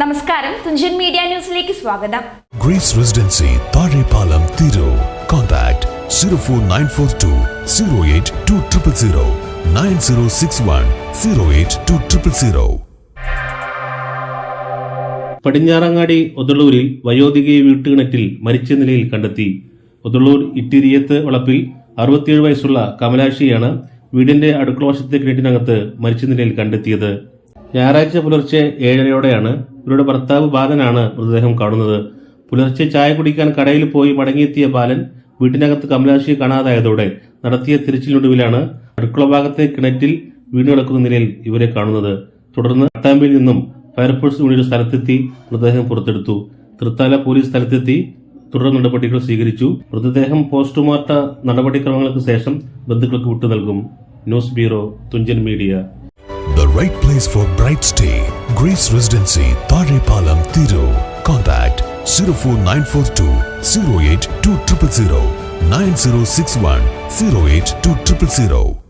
നമസ്കാരം. തുഞ്ചൻ മീഡിയ ന്യൂസിലേക്ക് സ്വാഗതം. Grace residency Thazhepalam Tirur. Contact zero four nine four two zero eight two triple zero nine zero six one zero eight two triple zero Padinjarangadi ഒതളൂരിൽ വയോധികയെ വീട്ടുകിണറ്റിൽ മരിച്ച നിലയിൽ കണ്ടെത്തി. ഒതളൂർ ഇട്ടിരിയത്ത് വളപ്പിൽ അറുപത്തിയേഴ് വയസ്സുള്ള കമലാക്ഷിയാണ് വീടിന്റെ അടുക്കള വശത്തെ കിണറ്റിനകത്ത് മരിച്ച നിലയിൽ കണ്ടെത്തിയത്. ഞായറാഴ്ച പുലർച്ചെ ഏഴരയോടെയാണ് ഇവരുടെ ഭർത്താവ് ബാലനാണ് മൃതദേഹം കാണുന്നത്. പുലർച്ചെ ചായ കുടിക്കാൻ കടയിൽ പോയി മടങ്ങിയെത്തിയ ബാലൻ വീട്ടിനകത്ത് കമലാശിയെ കാണാതായതോടെ നടത്തിയ തിരച്ചിലൊടുവിലാണ് അടുക്കള ഭാഗത്തെ കിണറ്റിൽ വീണ് കിടക്കുന്ന നിലയിൽ ഇവരെ കാണുന്നത്. തുടർന്ന് പട്ടാമ്പിയിൽ നിന്നും ഫയർഫോഴ്സ് യൂണിറ്റ് സ്ഥലത്തെത്തി മൃതദേഹം പുറത്തെടുത്തു. തൃത്താല പോലീസ് സ്ഥലത്തെത്തി തുടർ നടപടികൾ സ്വീകരിച്ചു. മൃതദേഹം പോസ്റ്റ്മോർട്ടം നടപടിക്രമങ്ങൾക്ക് ശേഷം ബന്ധുക്കൾക്ക് വിട്ടു നൽകും. News bureau Thunchan media. The right place for bright stay. Grace Residency, Palam, Tiro. Contact 04942 08 2000 9061 08 2000.